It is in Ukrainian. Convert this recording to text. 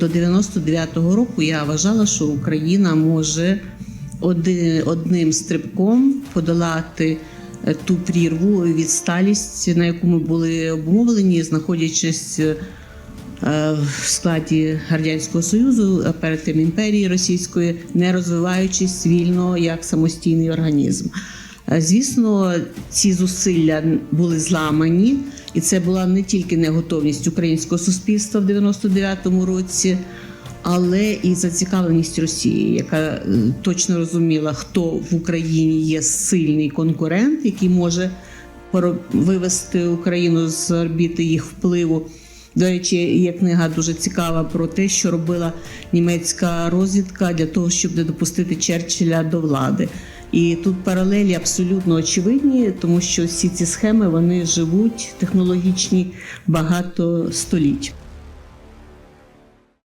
До 99-го року я вважала, що Україна може одним стрибком подолати е, ту прірву відсталість, на яку ми були обумовлені, знаходячись е, в складі радянського союзу, перед тим імперії Російської, не розвиваючись вільно як самостійний організм. Е, Звісно, ці зусилля були зламані, і це була не тільки неготовність українського суспільства в 99-му році, але і зацікавленість Росії, яка е, точно розуміла, хто в Україні є сильний конкурент, який може вивести Україну з орбіти їх впливу. До речі, є книга дуже цікава про те, що робила німецька розвідка для того, щоб не допустити Черчилля до влади. І тут паралелі абсолютно очевидні, тому що всі ці схеми вони живуть технологічні багато століть.